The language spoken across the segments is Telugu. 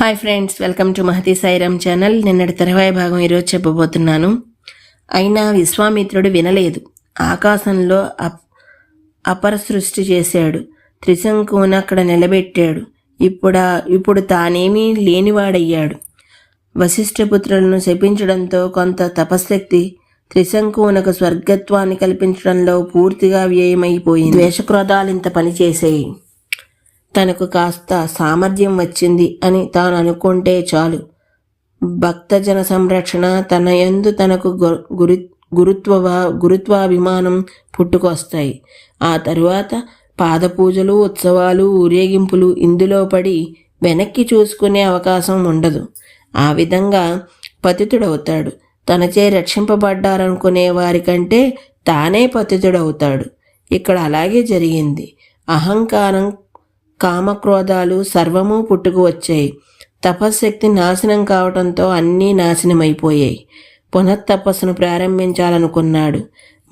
Hi friends welcome to Mahathi Sairam channel. నిన్నటి తర్వాయి భాగం ఈరోజు చెప్పబోతున్నాను. అయినా విశ్వామిత్రుడు వినలేదు. ఆకాశంలో అప్ అపర సృష్టి చేశాడు. త్రిశంకుని అక్కడ నిలబెట్టాడు. ఇప్పుడా ఇప్పుడు తానేమీ లేనివాడయ్యాడు. వశిష్ఠపుత్రులను శపించడంతో కొంత తపశక్తి త్రిశంకునకు స్వర్గత్వాన్ని కల్పించడంలో పూర్తిగా వ్యయమైపోయింది. ద్వేషక్రోధాలు ఇంత పనిచేసాయి తనకు కాస్త సామర్థ్యం వచ్చింది అని తాను అనుకుంటే చాలు. భక్తజన సంరక్షణ తన ఎందు తనకు గురు గురుత్వ గురుత్వాభిమానం పుట్టుకొస్తాయి. ఆ తరువాత పాదపూజలు ఉత్సవాలు ఊరేగింపులు ఇందులో పడి వెనక్కి చూసుకునే అవకాశం ఉండదు. ఆ విధంగా పతితుడవుతాడు. తనచే రక్షింపబడ్డారనుకునే వారికంటే తానే పతితుడవుతాడు. ఇక్కడ అలాగే జరిగింది. అహంకారం కామక్రోధాలు సర్వము పుట్టుకు వచ్చాయి. తపశ్శక్తి నాశనం కావడంతో అన్నీ నాశనమైపోయాయి. పునఃతపస్సును ప్రారంభించాలనుకున్నాడు.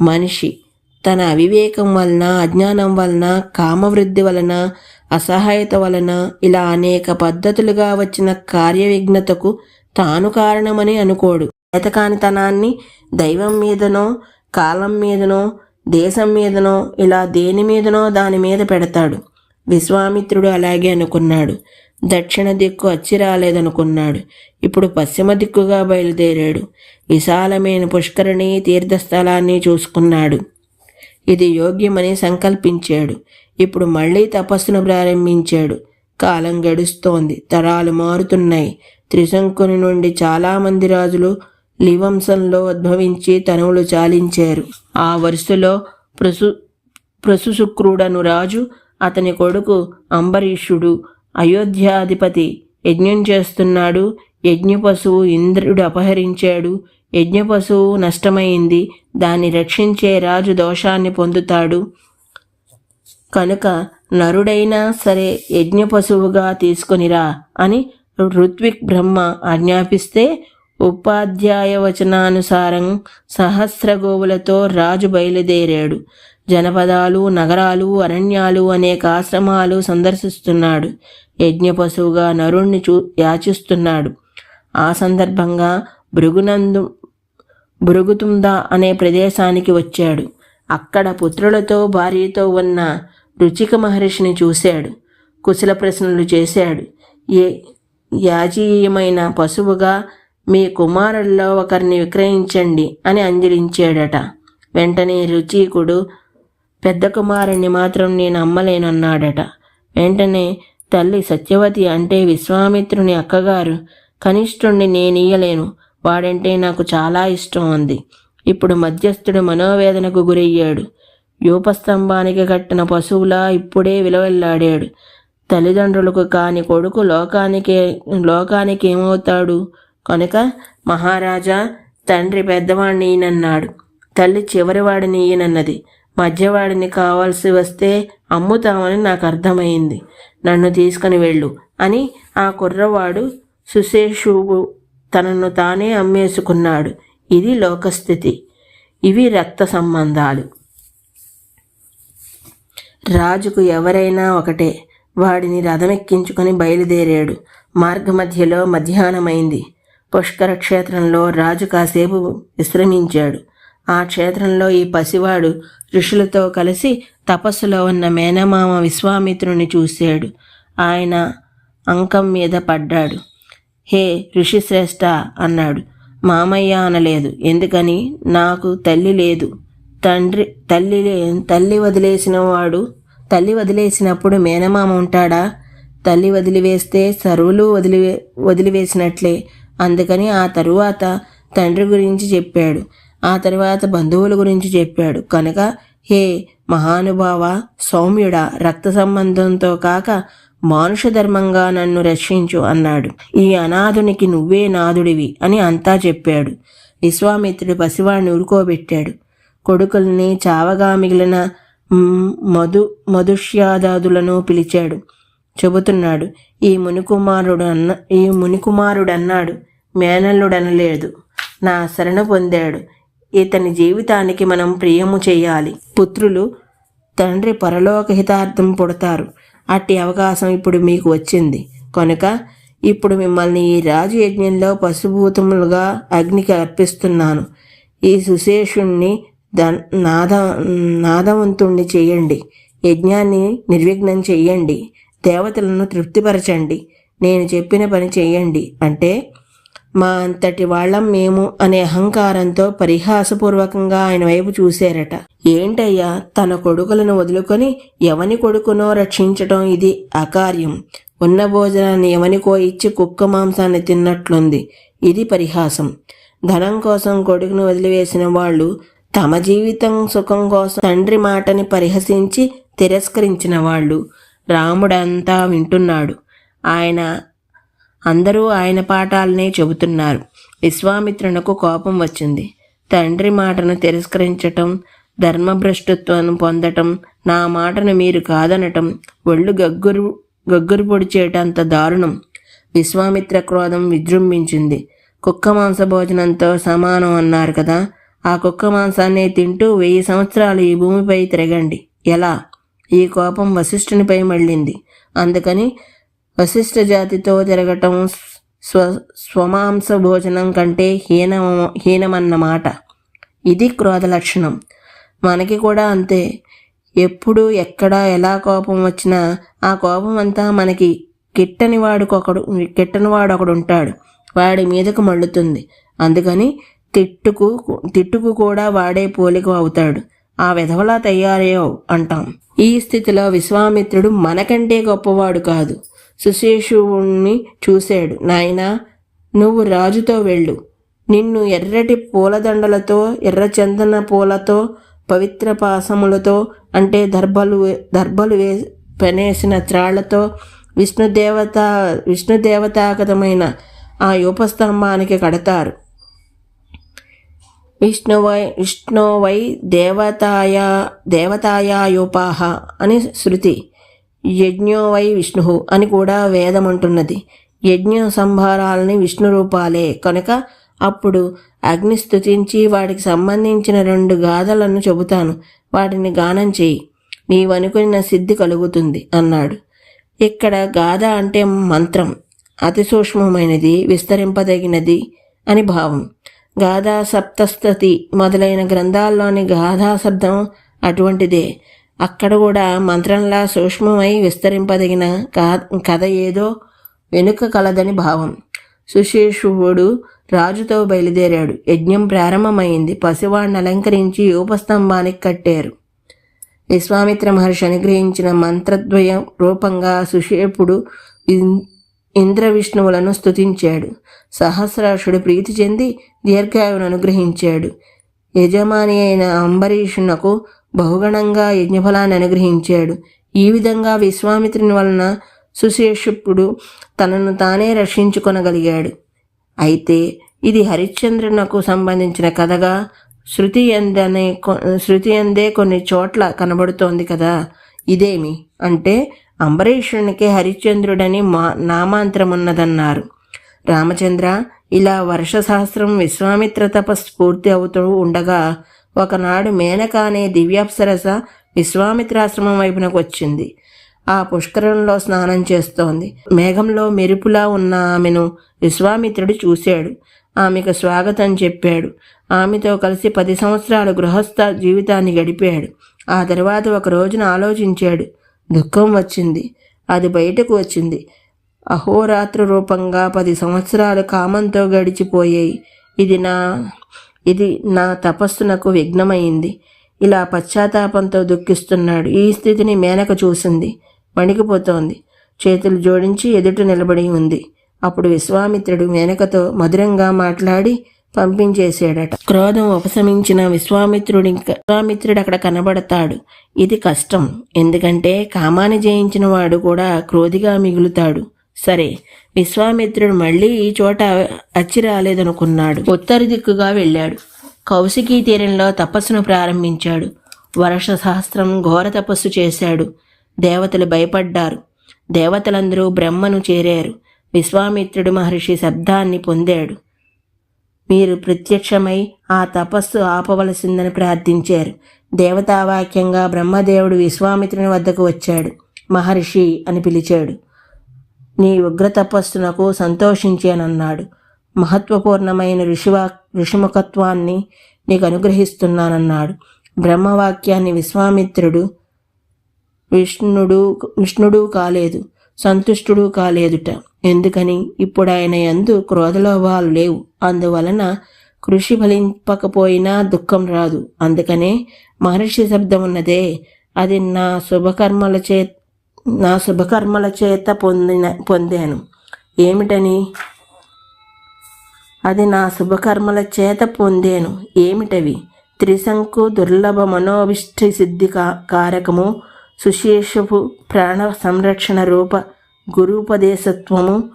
మనిషి తన అవివేకం వలన అజ్ఞానం వలన కామవృద్ధి వలన అసహాయత వలన ఇలా అనేక పద్ధతులుగా వచ్చిన కార్యవిఘ్నతకు తాను కారణమని అనుకోడు. చేతకానితనాన్ని దైవం మీదనో కాలం మీదనో దేశం మీదనో ఇలా దేని మీదనో దాని మీద పెడతాడు. విశ్వామిత్రుడు అలాగే అనుకున్నాడు. దక్షిణ దిక్కు అచ్చి రాలేదనుకున్నాడు. ఇప్పుడు పశ్చిమ దిక్కుగా బయలుదేరాడు. విశాలమైన పుష్కరిణి తీర్థస్థలాన్ని చూసుకున్నాడు. ఇది యోగ్యమని సంకల్పించాడు. ఇప్పుడు మళ్ళీ తపస్సును ప్రారంభించాడు. కాలం గడుస్తోంది. తరాలు మారుతున్నాయి. త్రిశంకుని నుండి చాలామంది రాజులు లివంశంలో ఉద్భవించి తనువులు చాలించారు. ఆ వరుసలో ప్రసు ప్రసుశుక్రుడను రాజు అతని కొడుకు అంబరీషుడు అయోధ్యాధిపతి యజ్ఞం చేస్తున్నాడు. యజ్ఞ పశువు ఇంద్రుడు అపహరించాడు. యజ్ఞ పశువు నష్టమైంది. దాన్ని రక్షించే రాజు దోషాన్ని పొందుతాడు. కనుక నరుడైనా సరే యజ్ఞ పశువుగా తీసుకొనిరా అని ఋత్విక్ బ్రహ్మ ఆజ్ఞాపిస్తే ఉపాధ్యాయ వచనానుసారం సహస్ర గోవులతో రాజు బయలుదేరాడు. జనపదాలు నగరాలు అరణ్యాలు అనేక ఆశ్రమాలు సందర్శిస్తున్నాడు. యజ్ఞ పశువుగా నరుణ్ణి చూ యాచిస్తున్నాడు. ఆ సందర్భంగా భృగునందు భృగుతుంద అనే ప్రదేశానికి వచ్చాడు. అక్కడ పుత్రులతో భార్యతో ఉన్న రుచిక మహర్షిని చూశాడు. కుశల ప్రశ్నలు చేశాడు. ఏ యాజీయమైన పశువుగా మీ కుమారుల్లో ఒకరిని విక్రయించండి అని అంజలించాడట. వెంటనే రుచికుడు పెద్ద కుమారుణ్ణి మాత్రం నేను అమ్మలేనన్నాడట వెంటనే తల్లి సత్యవతి అంటే విశ్వామిత్రుని అక్కగారు కనిష్ఠుణ్ణి నేనియ్యలేను వాడంటే నాకు చాలా ఇష్టం ఉంది ఇప్పుడు మధ్యస్థుడు మనోవేదనకు గురయ్యాడు. యూపస్తంభానికి కట్టిన పశువులా ఇప్పుడే విలవెల్లాడాడు. తల్లిదండ్రులకు కాని కొడుకు లోకానికి లోకానికి ఏమవుతాడు కనుక మహారాజా తండ్రి పెద్దవాడిని ఈయనన్నాడు. తల్లి చివరివాడిని ఈయనన్నది. మధ్యవాడిని కావాల్సి వస్తే అమ్ముతామని నాకు అర్థమైంది. నన్ను తీసుకుని వెళ్ళు అని ఆ కుర్రవాడు సుశేషువు తనను తానే అమ్మేసుకున్నాడు. ఇది లోకస్థితి. ఇవి రక్త సంబంధాలు. రాజుకు ఎవరైనా ఒకటే. వాడిని రథమెక్కించుకొని బయలుదేరాడు. మార్గమధ్యలో మధ్యాహ్నమైంది. పుష్కర క్షేత్రంలో రాజు కాసేపు విశ్రమించాడు. ఆ క్షేత్రంలో ఈ పసివాడు ఋషులతో కలిసి తపస్సులో ఉన్న మేనమామ విశ్వామిత్రుని చూశాడు. ఆయన అంకం మీద పడ్డాడు. హే ఋషిశ్రేష్ఠ అన్నాడు. మామయ్య అనలేదు. ఎందుకని? నాకు తల్లి లేదు. తండ్రి తల్లి లే- తల్లి వదిలేసిన వాడు తల్లి వదిలేసినప్పుడు మేనమామ ఉంటాడా? తల్లి వదిలివేస్తే సరువులు వదిలి వదిలివేసినట్లే. అందుకని ఆ తరువాత తండ్రి గురించి చెప్పాడు. ఆ తర్వాత బంధువుల గురించి చెప్పాడు. కనుక హే మహానుభావ సౌమ్యుడ రక్త సంబంధంతో కాక మానుష ధర్మంగా నన్ను రక్షించు అన్నాడు. ఈ అనాథునికి నువ్వే నాథుడివి అని అంతా చెప్పాడు. విశ్వామిత్రుడు పసివాడిని ఉరుకోబెట్టాడు కొడుకుల్ని చావగా మిగిలిన మధు మధుష్యాదాదులను పిలిచాడు. చెబుతున్నాడు ఈ మునికుమారుడు అన్న ఈ మునికుమారుడు అన్నాడు మేనల్లుడనలేదు. నా శరణ పొందాడు. ఇతని జీవితానికి మనం ప్రియము చేయాలి. పుత్రులు తండ్రి పరలోక హితార్థం పుడతారు. అట్టి అవకాశం ఇప్పుడు మీకు వచ్చింది. కనుక ఇప్పుడు మిమ్మల్ని ఈ రాజు యజ్ఞంలో పశుభూతములుగా అగ్నికి అర్పిస్తున్నాను. ఈ సుశేషుణ్ణి ద నాద నాదవంతుణ్ణి చేయండి. యజ్ఞాన్ని నిర్విఘ్నం చేయండి. దేవతలను తృప్తిపరచండి. నేను చెప్పిన పని చేయండి. అంటే మా అంతటి వాళ్ళం మేము అనే అహంకారంతో పరిహాసపూర్వకంగా ఆయన వైపు చూశారట. ఏంటయ్యా తన కొడుకులను వదులుకొని ఎవని కొడుకునో రక్షించటం ఇది అకార్యం. ఉన్న భోజనాన్ని ఎవనికో ఇచ్చి కుక్క మాంసాన్ని తిన్నట్లుంది. ఇది పరిహాసం. ధనం కోసం కొడుకును వదిలివేసిన వాళ్ళు తమ జీవితం సుఖం కోసం తండ్రి మాటని పరిహసించి తిరస్కరించిన వాళ్ళు. రాముడంతా వింటున్నాడు. ఆయన అందరూ ఆయన పాఠాలనే చెబుతున్నారు. విశ్వామిత్రునకు కోపం వచ్చింది. తండ్రి మాటను తిరస్కరించటం ధర్మభ్రష్టత్వం పొందటం నా మాటను మీరు కాదనటం ఒళ్ళు గగ్గురు గగ్గురు పొడిచేటంత దారుణం. విశ్వామిత్ర క్రోధం విజృంభించింది. కుక్క మాంస భోజనంతో సమానం అన్నారు కదా ఆ కుక్క మాంసాన్ని తింటూ వెయ్యి సంవత్సరాలు ఈ భూమిపై తిరగండి. ఎలా? ఈ కోపం వశిష్ఠునిపై మళ్ళింది. అందుకని వశిష్ఠ జాతితో తిరగటం స్వ స్వమాంస భోజనం కంటే హీన హీనమన్నమాట. ఇది క్రోధ లక్షణం. మనకి కూడా అంతే. ఎప్పుడు ఎక్కడ ఎలా కోపం వచ్చినా ఆ కోపం అంతా మనకి కిట్టని వాడుకొకడు కిట్టని వాడు ఒకడు ఉంటాడు. వాడి మీదకు మళ్ళుతుంది. అందుకని తిట్టుకు తిట్టుకు కూడా వాడే పోలిక అవుతాడు. ఆ విధవలా తయారయ్యో అంటాం. ఈ స్థితిలో విశ్వామిత్రుడు మనకంటే గొప్పవాడు కాదు. సుశేషువుణ్ణి చూశాడు. నాయనా నువ్వు రాజుతో వెళ్ళు. నిన్ను ఎర్రటి పూలదండలతో ఎర్రచందన పూలతో పవిత్ర పాసములతో అంటే దర్భలు దర్భలు వే పనేసిన త్రాళ్ళతో విష్ణుదేవత విష్ణుదేవతాగతమైన ఆ యూపస్తంభానికి కడతారు. విష్ణువై విష్ణువై దేవతాయ దేవతాయాయోపాహ అని శృతి. యజ్ఞో వై విష్ణు అని కూడా వేదం అంటున్నది యజ్ఞ సంభారాలని విష్ణు రూపాలే కనుక అప్పుడు అగ్ని స్థుతించి వాటికి సంబంధించిన రెండు గాథలను చెబుతాను. వాటిని గానం చేయి. నీవనుకున్న సిద్ధి కలుగుతుంది అన్నాడు. ఇక్కడ గాథ అంటే మంత్రం. అతి సూక్ష్మమైనది విస్తరింపదగినది అని భావం. గాథా సప్తస్థతి మొదలైన గ్రంథాల్లోని గాథా శబ్దం అటువంటిదే. అక్కడ కూడా మంత్రంలా సూక్ష్మమై విస్తరింపదగిన కథ ఏదో వెనుక కలదని భావం. సుశేషువుడు రాజుతో బయలుదేరాడు. యజ్ఞం ప్రారంభమైంది. పసివాడిని అలంకరించి యూపస్తంభానికి కట్టారు. విశ్వామిత్ర మహర్షి అనుగ్రహించిన మంత్రద్వయం రూపంగా సుషేపుడు ఇంద్ర విష్ణువులను స్తుతించాడు. సహస్రాషుడు ప్రీతి చెంది దీర్ఘాయువును అనుగ్రహించాడు. యజమాని అయిన అంబరీషునకు బహుగణంగా యజ్ఞఫలాన్ని అనుగ్రహించాడు. ఈ విధంగా విశ్వామిత్రుని వలన సుశేషుడు తనను తానే రక్షించుకొనగలిగాడు. అయితే ఇది హరిశ్చంద్రునకు సంబంధించిన కథగా శృతి ఎందనే శృతి ఎందే కొన్ని చోట్ల కనబడుతోంది కదా. ఇదేమి? అంటే అంబరీషునికి హరిశ్చంద్రుడని మా నామాంతరమున్నదన్నారు. రామచంద్ర ఇలా వర్ష సహస్రం విశ్వామిత్ర తపస్సు పూర్తి అవుతూ ఉండగా ఒకనాడు మేనక అనే దివ్యాప్సరస విశ్వామిత్రాశ్రమం వైపునకు వచ్చింది. ఆ పుష్కరంలో స్నానం చేస్తోంది. మేఘంలో మెరుపులా ఉన్న ఆమెను విశ్వామిత్రుడు చూశాడు. ఆమెకు స్వాగతం చెప్పాడు. ఆమెతో కలిసి పది సంవత్సరాలు గృహస్థ జీవితాన్ని గడిపాడు. ఆ తర్వాత ఒక రోజున ఆలోచించాడు. దుఃఖం వచ్చింది. అది బయటకు వచ్చింది. అహోరాత్ర రూపంగా పది సంవత్సరాలు కామంతో గడిచిపోయాయి. ఇది నా ఇది నా తపస్సునకు విఘ్నమైంది. ఇలా పశ్చాత్తాపంతో దుఃఖిస్తున్నాడు. ఈ స్థితిని మేనక చూసింది. వణికిపోతోంది. చేతులు జోడించి ఎదుట నిలబడి ఉంది. అప్పుడు విశ్వామిత్రుడు మేనకతో మధురంగా మాట్లాడి పంపించేశాడట. క్రోధం ఉపశమించిన విశ్వామిత్రుడి విశ్వామిత్రుడు అక్కడ కనబడతాడు. ఇది కష్టం. ఎందుకంటే కామాన్ని జయించిన వాడు కూడా క్రోధిగా మిగులుతాడు. సరే విశ్వామిత్రుడు మళ్ళీ ఈ చోట అచ్చి రాలేదనుకున్నాడు. ఉత్తర దిక్కుగా వెళ్ళాడు. కౌశికీ తీరంలో తపస్సును ప్రారంభించాడు. వర్ష సహస్రం ఘోర తపస్సు చేశాడు. దేవతలు భయపడ్డారు. దేవతలందరూ బ్రహ్మను చేరారు. విశ్వామిత్రుడు మహర్షి శబ్దాన్ని పొందాడు. మీరు ప్రత్యక్షమై ఆ తపస్సు ఆపవలసిందని ప్రార్థించారు. దేవతావాక్యంగా బ్రహ్మదేవుడు విశ్వామిత్రుని వద్దకు వచ్చాడు. మహర్షి అని పిలిచాడు. నీ ఉగ్ర తపస్సునకు సంతోషించానన్నాడు. మహత్వపూర్ణమైన ఋషివా ఋషిముఖత్వాన్ని నీకు అనుగ్రహిస్తున్నానన్నాడు బ్రహ్మవాక్యాన్ని విశ్వామిత్రుడు విష్ణుడు విష్ణుడు కాలేదు సంతుష్టుడు కాలేదుట. ఎందుకని? ఇప్పుడు ఆయన ఎందు క్రోధలోభాలు లేవు. అందువలన కృషి ఫలింపకపోయినా దుఃఖం రాదు. అందుకనే మహర్షి శబ్దం ఉన్నదే అది నా శుభకర్మల చే నా శుభకర్మల చేత పొందిన పొందాను. ఏమిటని? అది నా శుభకర్మల చేత పొందాను. ఏమిటవి? త్రిశంకు దుర్లభ మనోవిష్టి సిద్ధి కారకము సుశేషపు ప్రాణ సంరక్షణ రూప గురుపదేశత్వము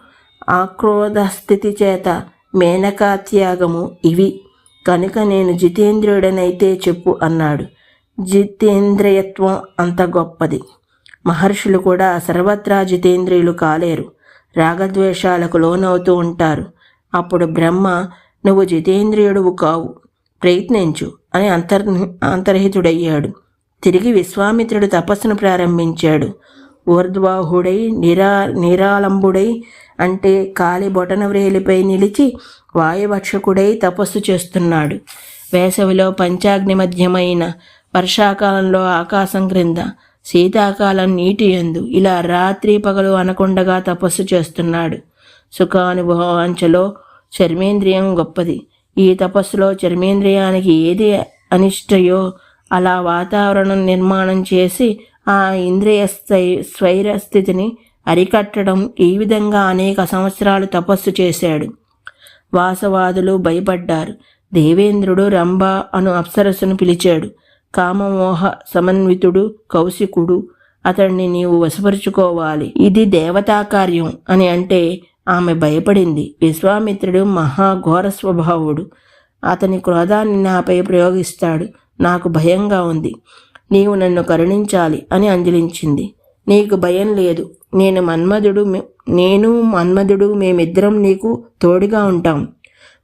ఆక్రోధ స్థితి చేత మేనకా త్యాగము ఇవి. కనుక నేను జితేంద్రియుడనైతే చెప్పు అన్నాడు. జితేంద్రియత్వం అంత గొప్పది. మహర్షులు కూడా సర్వత్రా జితేంద్రియులు కాలేరు. రాగద్వేషాలకు లోనవుతూ ఉంటారు. అప్పుడు బ్రహ్మ నువ్వు జితేంద్రియుడువు కావు ప్రయత్నించు అని అంతర్ అంతర్హితుడయ్యాడు. తిరిగి విశ్వామిత్రుడు తపస్సును ప్రారంభించాడు. ఊర్ధ్వాహుడై నిరా నిరాలంబుడై అంటే కాలి బొటన వ్రేలిపై నిలిచి వాయువక్షకుడై తపస్సు చేస్తున్నాడు. వేసవిలో పంచాగ్ని మధ్యమైన వర్షాకాలంలో ఆకాశం క్రింద శీతాకాలం నీటి ఎందు ఇలా రాత్రి పగలు అనకుండగా తపస్సు చేస్తున్నాడు. సుఖానుభవం అంచెలో చర్మేంద్రియం గొప్పది. ఈ తపస్సులో చర్మేంద్రియానికి ఏది అనిష్టయో అలా వాతావరణం నిర్మాణం చేసి ఆ ఇంద్రియ స్థై స్వైర స్థితిని అరికట్టడం ఈ విధంగా అనేక సంవత్సరాలు తపస్సు చేశాడు. వాసవాదులు భయపడ్డారు. దేవేంద్రుడు రంభ అను అప్సరస్సును పిలిచాడు. కామమోహ సమన్వితుడు కౌశికుడు అతన్ని నీవు వశపరుచుకోవాలి. ఇది దేవతా కార్యం అని అంటే ఆమె భయపడింది. విశ్వామిత్రుడు మహాఘోర స్వభావుడు. అతని క్రోధాన్ని నాపై ప్రయోగిస్తాడు. నాకు భయంగా ఉంది. నీవు నన్ను కరుణించాలి అని అంజలించింది. నీకు భయం లేదు. నేను మన్మధుడు నేను మన్మధుడు మేమిద్దరం నీకు తోడుగా ఉంటాం.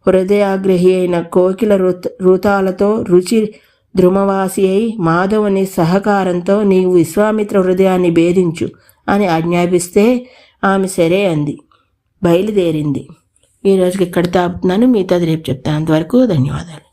హృదయాగ్రహి అయిన కోకిల రుత ఋతాలతో రుచి ద్రుమవాసి అయి మాధవుని సహకారంతో నీవు విశ్వామిత్ర హృదయాన్ని భేదించు అని ఆజ్ఞాపిస్తే ఆమె సరే అంది. బయలుదేరింది. ఈరోజుకి ఇక్కడ తాపుతున్నాను? మిగతాది రేపు చెప్తాను. అంతవరకు ధన్యవాదాలు.